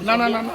না না না না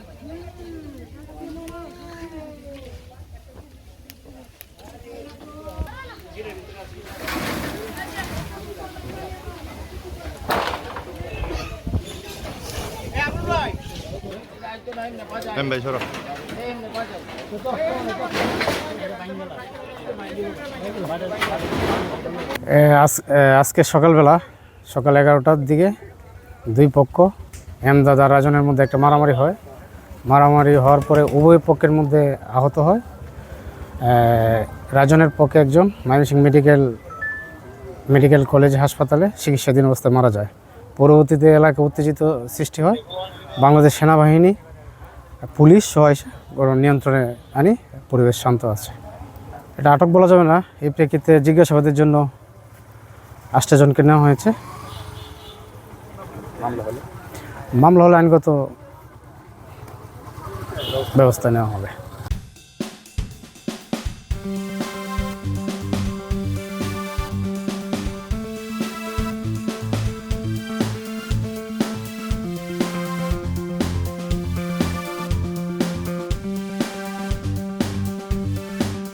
এম ভাই আজকে সকালবেলা, সকাল এগারোটার দিকে দুই পক্ষ এমদাদ আর রাজনের মধ্যে একটা মারামারি হয়। মারামারি হওয়ার পরে উভয় পক্ষের মধ্যে আহত হয়। রাজনের পক্ষে একজন ময়মনসিংহ মেডিকেল মেডিকেল কলেজ হাসপাতালে চিকিৎসাধীন অবস্থায় মারা যায়। পরবর্তীতে এলাকা উত্তেজিত সৃষ্টি হয়। বাংলাদেশ সেনাবাহিনী পুলিশ সহ নিয়ন্ত্রণে আনি পরিবেশ শান্ত আছে। এটা আটক বলা যাবে না। এই প্রেক্ষিতে জিজ্ঞাসাবাদের জন্য আষ্টজনকে নেওয়া হয়েছে। মামলা হলে আইনগত ব্যবস্থা নেওয়া হবে।